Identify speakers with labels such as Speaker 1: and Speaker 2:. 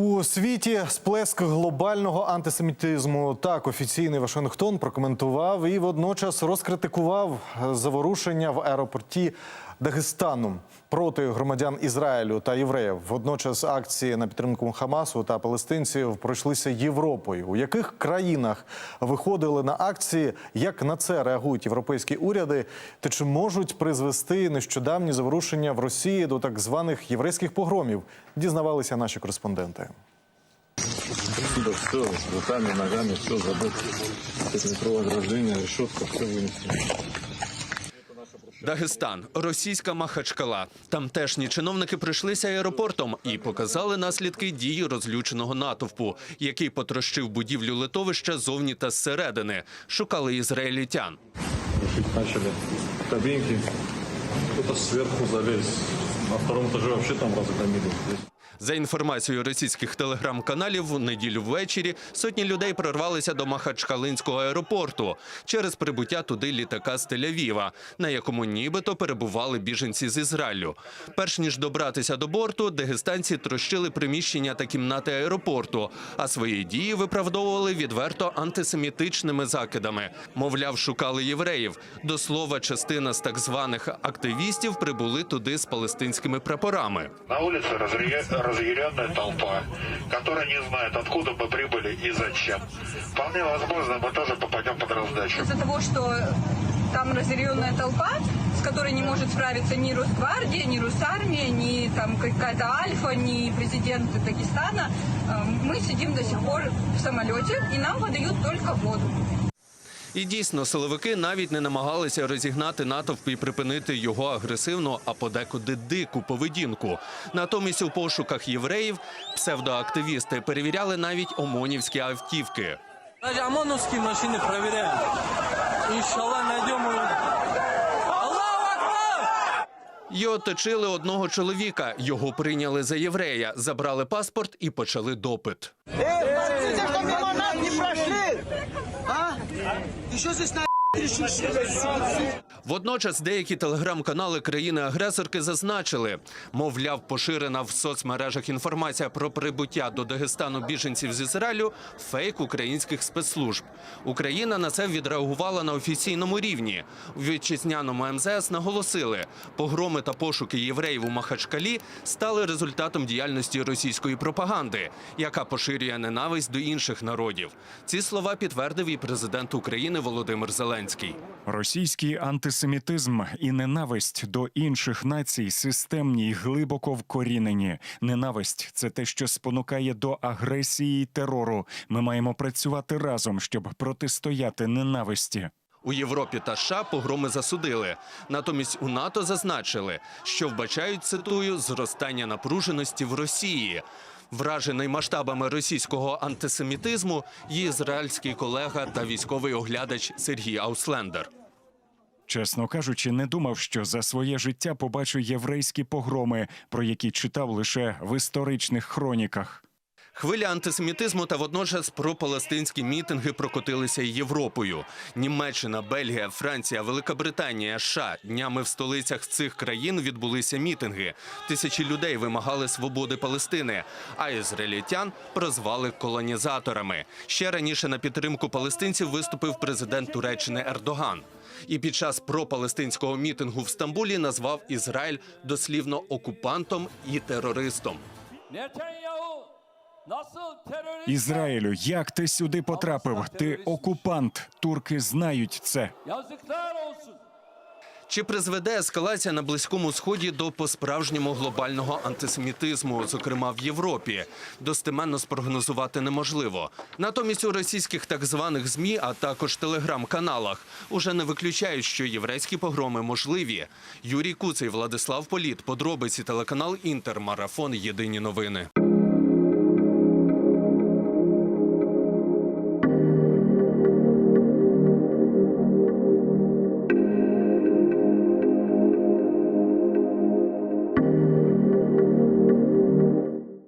Speaker 1: У світі сплеск глобального антисемітизму. Так офіційний Вашингтон прокоментував і водночас розкритикував заворушення в аеропорті Дагестану проти громадян Ізраїлю та євреїв. Водночас акції на підтримку Хамасу та палестинців пройшлися Європою. У яких країнах виходили на акції? Як на це реагують європейські уряди? Та чи можуть призвести нещодавні заворушення в Росії до так званих єврейських погромів? Дізнавалися наші кореспонденти.
Speaker 2: Отсюда все, руками, ногами, все забыть. Пятиметровое ограждение, решетка, все вынесли.
Speaker 3: Дагестан, російська Махачкала. Тамтешні чиновники прийшлися аеропортом і показали наслідки дії розлюченого натовпу, який потрощив будівлю литовища зовні та зсередини. Шукали
Speaker 2: ізраїлітян. Почали кабінки, хтось зверху заліз. На втором этаже вообще там разгромили.
Speaker 3: За інформацією російських телеграм-каналів, в неділю ввечері сотні людей прорвалися до Махачкалинського аеропорту через прибуття туди літака з Тель-Авіва, на якому нібито перебували біженці з Ізраїлю. Перш ніж добратися до борту, дагестанці трощили приміщення та кімнати аеропорту, а свої дії виправдовували відверто антисемітичними закидами. Мовляв, шукали євреїв. До слова, частина з так званих активістів прибули туди з палестинськими прапорами.
Speaker 4: На улице разъя- разъяренная толпа, которая не знает, откуда мы прибыли и зачем. Вполне возможно, мы тоже попадем под раздачу.
Speaker 5: из-за того, что там разъяренная толпа, с которой не может справиться ни Росгвардия, ни Русармия, ни там какая-то Альфа, ни президент Дагестана, э, мы сидим до сих пор в самолете, и нам выдают только воду.
Speaker 3: І дійсно, силовики навіть не намагалися розігнати натовп і припинити його агресивну, а подекуди дику поведінку. Натомість у пошуках євреїв псевдоактивісти перевіряли навіть омонівські автівки.
Speaker 6: Даже ОМОНовские машины проверяем. Иншаллах найдем его. Аллаху
Speaker 3: І оточили одного чоловіка. Його прийняли за єврея, забрали паспорт і почали допит.
Speaker 7: Здесь на
Speaker 3: Водночас деякі телеграм-канали країни-агресорки зазначили, мовляв, поширена в соцмережах інформація про прибуття до Дагестану біженців з Ізраїлю фейк українських спецслужб. Україна на це відреагувала на офіційному рівні. У вітчизняному МЗС наголосили, погроми та пошуки євреїв у Махачкалі стали результатом діяльності російської пропаганди, яка поширює ненависть до інших народів. Ці слова підтвердив і президент України Володимир Зеленський.
Speaker 8: Російські Російський антисемітизм і ненависть до інших націй системні й глибоко вкорінені. Ненависть це те, що спонукає до агресії й терору. Ми маємо працювати разом, щоб протистояти ненависті.
Speaker 3: У Європі та США погроми засудили. Натомість у НАТО зазначили, що вбачають цитую зростання напруженості в Росії. Вражений масштабами російського антисемітизму, її ізраїльський колега та військовий оглядач Сергій Ауслендер.
Speaker 8: Чесно кажучи, не думав, що за своє життя побачу єврейські погроми, про які читав лише в історичних хроніках.
Speaker 3: Хвиля антисемітизму та водночас пропалестинські мітинги прокотилися Європою. Німеччина, Бельгія, Франція, Велика Британія, США. Днями в столицях цих країн відбулися мітинги. Тисячі людей вимагали свободи Палестини, а ізраїльтян прозвали колонізаторами. Ще раніше на підтримку палестинців виступив президент Туреччини Ердоган. І під час пропалестинського мітингу в Стамбулі назвав Ізраїль дослівно окупантом і терористом.
Speaker 8: Ізраїлю, як ти сюди потрапив? Ти окупант. Турки знають це.
Speaker 3: Чи призведе ескалація на близькому сході до по-справжньому глобального антисемітизму, зокрема в Європі? Достеменно спрогнозувати неможливо. Натомість у російських так званих змі, а також телеграм-каналах, уже не виключають, що єврейські погроми можливі. Юрій Куций, Владислав Політ, подробиці телеканал Інтер, марафон. Єдині новини.